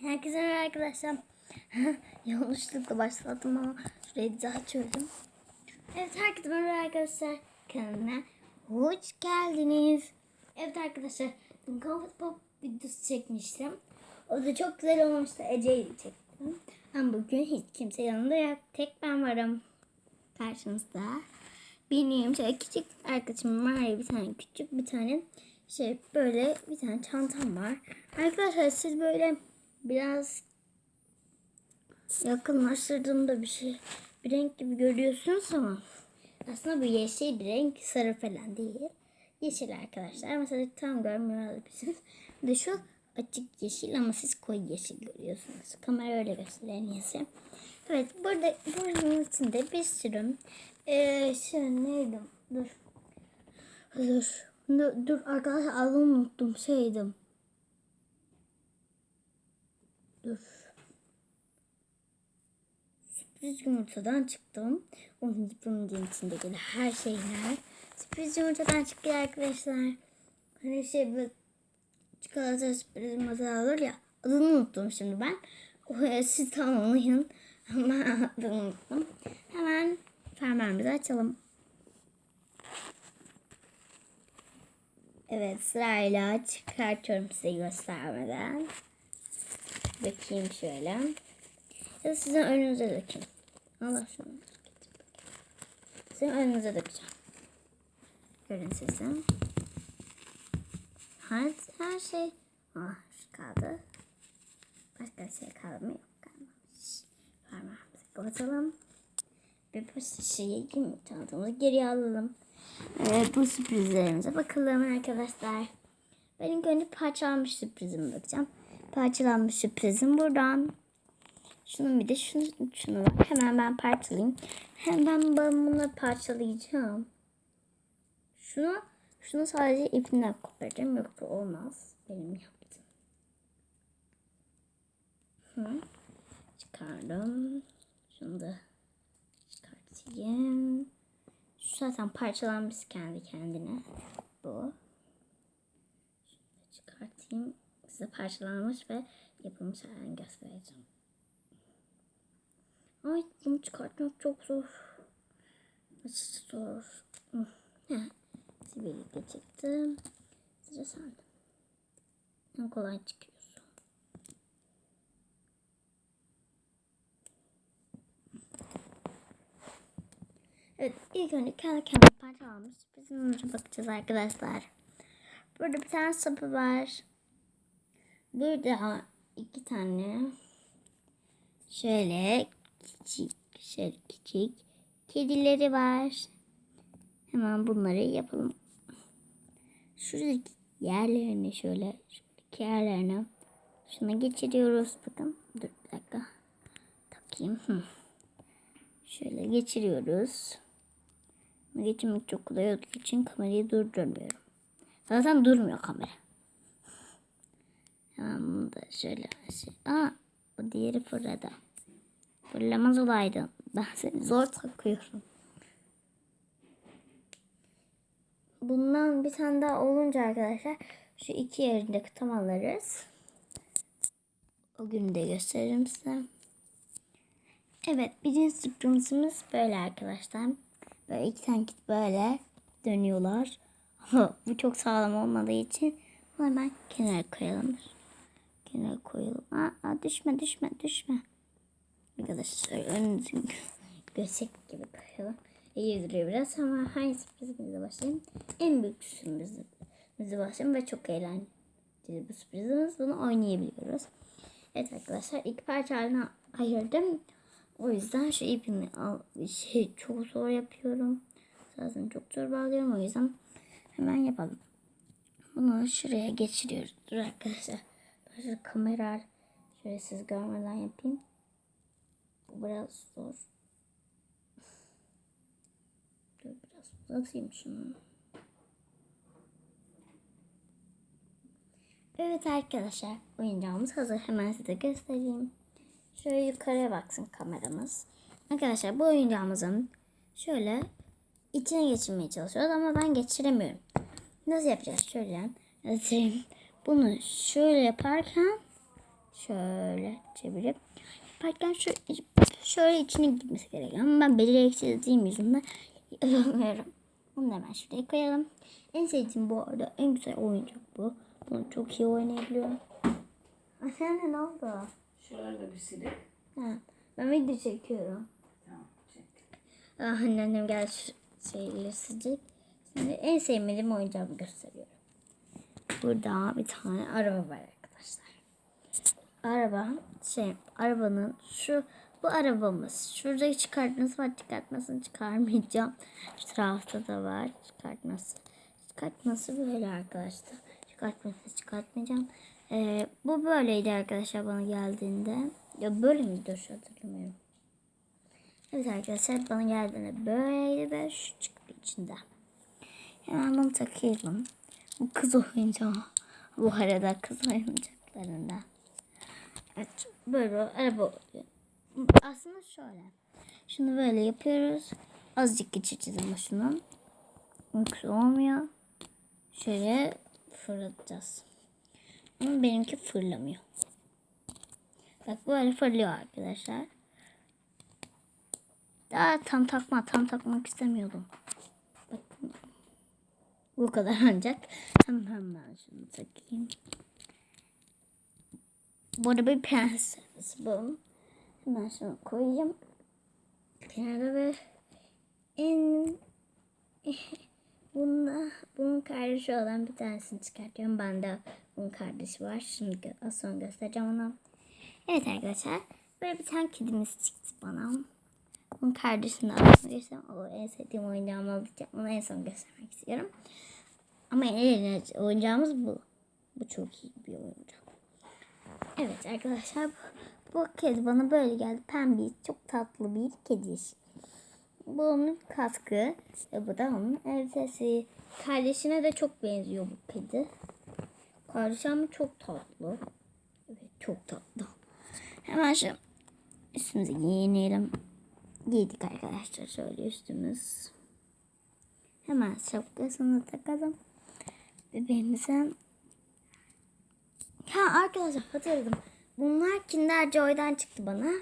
Herkese merhaba arkadaşlar. Yanlışlıkla başladım ama şurayı daha açıyorum. Evet herkese merhaba arkadaşlar. Kanalıma hoş geldiniz. Evet arkadaşlar. Comfort Pop videosu çekmiştim. O da çok güzel olmuştu. Ece ile çektim. Ama bugün hiç kimse yanında yok. Tek ben varım. Karşınızda. Benim şöyle küçük arkadaşım var. Bir tane küçük bir tane şey böyle bir tane çantam var. Arkadaşlar siz böyle biraz yakınlaştırdığımda bir şey bir renk gibi görüyorsunuz ama aslında bu yeşil bir renk sarı falan değil. Yeşil arkadaşlar. Mesela tam görmüyor olabilirsiniz. De şu açık yeşil ama siz koyu yeşil görüyorsunuz. Kamera öyle gösteriyor neyse. Evet burada bunun içinde bir sürü eee şey neydi? Dur. Dur. Dur, dur arkadaşlar adını unuttum şeydim. Dur. Sürpriz yumurtadan çıktım. Onun bunun içinde gelen her şeyler. Sürpriz yumurtadan çıktı arkadaşlar. Hani şey böyle çikolata sürpriz yumurta olur ya. Adını unuttum şimdi ben. O, siz tamamlayın. Ben adını unuttum. Hemen fermuarımızı açalım. Evet sırayla çıkartıyorum size göstermeden. Bakayım şöyle. Ya sizin önünüze dökeyim. Allah şunu. Sizin önünüze dökeceğim. Görün sizin. Her, her şey. Ah şu kaldı. Başka şey kaldı mı? Yok kalmamış. Parmağımızı kapatalım. Ve bu şişeyi çantamızı geri alalım. Evet, bu sürprizlerimize bakalım arkadaşlar. Ben ilk önce parçalanmış sürprizime bakacağım. Parçalanmış sürprizim buradan. Şunun bir de şunu, şunu var. Hemen ben parçalayayım. Hemen ben bunu parçalayacağım. Şunu, şunu sadece ipinden koparacağım. Yoksa olmaz. Benim yaptım. Hı. Çıkardım. Şunu da çıkartayım. Şu zaten parçalanmış kendi kendine. Bu. Şunu da çıkartayım. Size parçalanmış ve yapılmış halini göstereceğim. Ay bunu çıkartmak çok zor. Nasıl zor. Birlikte çıktım. Sıra sende. En kolay çıkıyorsun. Evet ilk önce kendi kendine parçalanmış. Bizim bakacağız arkadaşlar. Burada bir tane sapı var. Burada iki tane şöyle küçük şöyle küçük kedileri var. Hemen bunları yapalım. Şuradaki yerlerini şöyle şuradaki yerlerine şuna geçiriyoruz. Bakın dur bir dakika takayım. Şöyle geçiriyoruz. Geçirmek çok kolay olduğu için kamerayı durdurmuyorum. Zaten durmuyor kamera. Hemen bunu da şöyle şey. Aa, bu diğeri fırladı. Fırlamaz olaydı. Ben seni zor takıyorum. Bundan bir tane daha olunca arkadaşlar şu iki yerindeki tam alırız. O günü de gösteririm size. Evet birinci sürprizimiz böyle arkadaşlar. Böyle iki tane kit böyle dönüyorlar. Ama bu çok sağlam olmadığı için hemen kenara koyalım. Kenara koyalım. Aa, düşme düşme düşme. Arkadaşlar önünüzü görsek gibi koyalım. İyi duruyor biraz ama hangi sürprizimizle başlayayım? En büyük sürprizimizle başlayayım ve çok eğlenceli bu sürprizimiz. Bunu oynayabiliyoruz. Evet arkadaşlar ilk parça haline ayırdım. O yüzden şu ipimi al şey çok zor yapıyorum. Zaten çok zor bağlıyorum o yüzden hemen yapalım. Bunu şuraya geçiriyoruz. Dur arkadaşlar. Kamera şöyle siz görmeden yapayım. Bu biraz zor. Dur biraz uzatayım şunu. Evet arkadaşlar oyuncağımız hazır. Hemen size göstereyim. Şöyle yukarıya baksın kameramız. Arkadaşlar bu oyuncağımızın şöyle içine geçirmeye çalışıyoruz ama ben geçiremiyorum. Nasıl yapacağız? Şöyle. Bunu şöyle yaparken şöyle çevirip yaparken şu şöyle içine gitmesi gerekiyor. Ama ben beceriksizliğim yüzünden yapamıyorum. Bunu da hemen şuraya koyalım. En sevdiğim bu arada en güzel oyuncak bu. Bunu çok iyi oynayabiliyorum. Efendim ne oldu? Şuraları da bir silip. Ha, ben video çekiyorum. Tamam. Çek. Ah annem gel şu şeyleri sıcak. Şimdi en sevmediğim oyuncağımı gösteriyorum. Burada bir tane araba var arkadaşlar. Araba şey arabanın şu bu arabamız. Şurada çıkartması var çıkartmasını çıkarmayacağım. Şu tarafta da var çıkartması. Çıkartması böyle arkadaşlar. Çıkartması çıkartmayacağım. Ee, bu böyleydi arkadaşlar bana geldiğinde. Ya böyle miydi şu hatırlamıyorum. Evet arkadaşlar bana geldiğinde böyleydi ve şu çıktı içinde. Hemen bunu takıyorum. Kız oyuncağı. Bu arada kız oyuncaklarında. Evet böyle araba oluyor. Aslında şöyle. Şunu böyle yapıyoruz. Azıcık geçeceğiz ama şunun. Yoksa olmuyor. Şöyle fırlatacağız. Ama benimki fırlamıyor. Bak böyle fırlıyor arkadaşlar. Daha tam takma tam takmak istemiyordum. Bu kadar ancak. Hemen ben şunu takayım. Bu arada bir prenses bu. Hemen şunu koyayım. Kenara ve en bunda bunun kardeşi olan bir tanesini çıkartıyorum. Ben de bunun kardeşi var. Şimdi az sonra göstereceğim onu. Evet arkadaşlar. Böyle bir tane kedimiz çıktı bana. Bunun kardeşini aslında göstereyim. O en sevdiğim oyuncağım olacak. Onu en son göstermek istiyorum. Ama en eğlenceli oyuncağımız bu. Bu çok iyi bir oyuncak. Evet arkadaşlar bu, bu kedi bana böyle geldi. Pembe, çok tatlı bir kedi. Bu onun kaskı ve bu da onun elbisesi. Kardeşine de çok benziyor bu kedi. Kardeşi ama çok tatlı. Evet çok tatlı. Hemen şu üstümüzü giyinelim. Giydik arkadaşlar şöyle üstümüz. Hemen şapkasını takalım. Bebeğimizin Ha arkadaşlar hatırladım. Bunlar Kinder Joy'dan çıktı bana.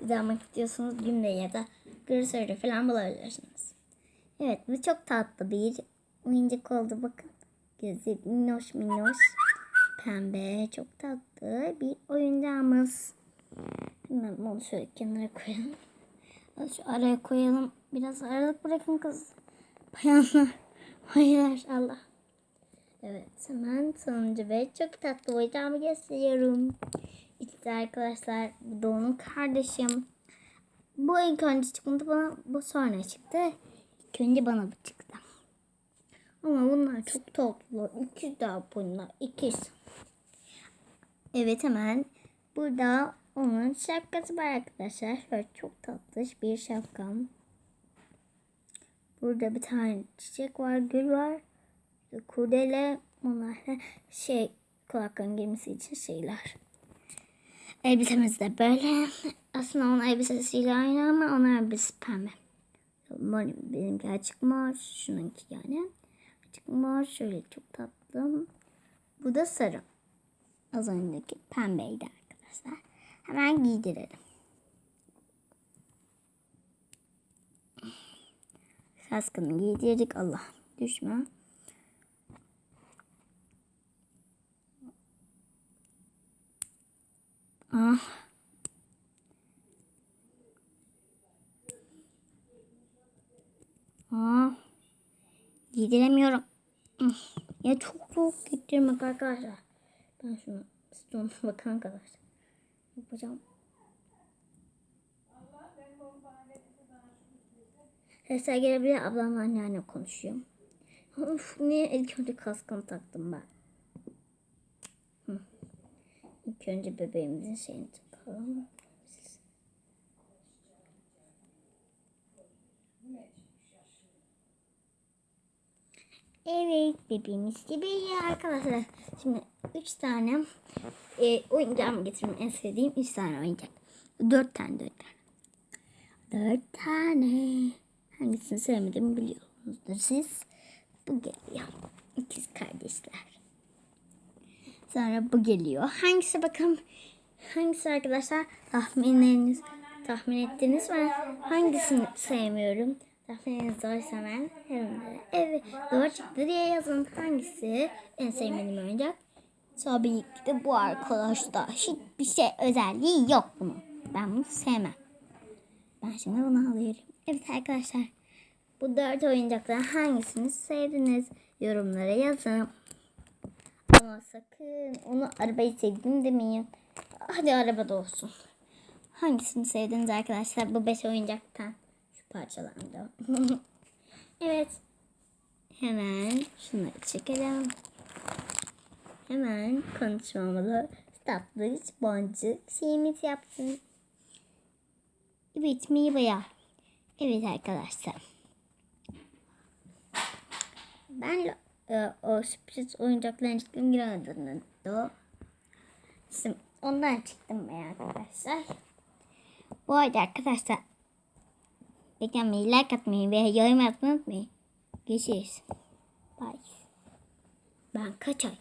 Siz almak istiyorsanız Gümde ya da Gırsoy'da falan bulabilirsiniz. Evet bu çok tatlı bir oyuncak oldu bakın. Gözü minnoş minnoş. Pembe çok tatlı bir oyuncağımız. Hemen bunu şöyle kenara koyalım. Şu araya koyalım. Biraz aralık bırakın kız. Bayanlar. Hayır Allah. Evet hemen sonuncu ve çok tatlı oyuncağımı gösteriyorum. İşte arkadaşlar bu da onun kardeşim. Bu ilk önce çıktı bana bu sonra çıktı. İlk önce bana bu çıktı. Ama bunlar çok tatlı. İkiz daha bunlar. İkiz. Evet hemen burada onun şapkası var arkadaşlar. Şöyle çok tatlış bir şapkam. Burada bir tane çiçek var, gül var. Kurdele bunlar şey kulakların girmesi için şeyler. Elbisemiz de böyle. Aslında onun elbisesiyle aynı ama onun elbisesi pembe. Mor, benimki açık mor. Şununki yani. Açık mor. Şöyle çok tatlı. Bu da sarı. Az önceki pembeydi arkadaşlar. Hemen giydirelim. Kaskını giydirdik. Allah düşme. Ah. Ah. Giydiremiyorum. Ya çok soğuk giydirmek arkadaşlar. Ben şunu istiyorum bakın arkadaşlar. Yapacağım. Sesler gelebilir. Ablamla anneanne konuşuyor. Of niye ilk önce kaskını taktım ben? Hı. İlk önce bebeğimizin şeyini takalım. Evet bebeğimiz gibi arkadaşlar. Şimdi 3 tane e, oyuncağımı getirdim. En sevdiğim 3 tane oyuncak. 4 tane 4 tane. 4 tane. Hangisini sevmediğimi biliyorsunuzdur siz. Bu geliyor. İkiz kardeşler. Sonra bu geliyor. Hangisi bakalım Hangisi arkadaşlar? Tahminleriniz tahmin ettiniz mi? Hangisini sevmiyorum? Tahmininiz doğruysa ben yorumlara. Evet doğru çıktı diye yazın. Hangisi en sevmediğim oyuncak? Tabii ki de bu arkadaşlar. Hiçbir şey özelliği yok bunun. Ben bunu sevmem. Ben şimdi bunu alıyorum. Evet arkadaşlar. Bu dört oyuncaktan hangisini sevdiniz? Yorumlara yazın. Ama sakın onu arabayı sevdim demeyin. Hadi arabada olsun. Hangisini sevdiniz arkadaşlar bu beş oyuncaktan? Şu parçalarında. evet. Hemen şunları çekelim. Hemen konuşmamalı tatlı boncuk şeyimiz yapsın. Evet merhaba. Evet arkadaşlar. Ben e, o sürpriz oyuncakların çıktığım giremedim. Ondan çıktım ben arkadaşlar. Bu arada arkadaşlar beğenmeyi, like atmayı ve yorum yapmayı unutmayın. Görüşürüz. Bye. Ben kaçay.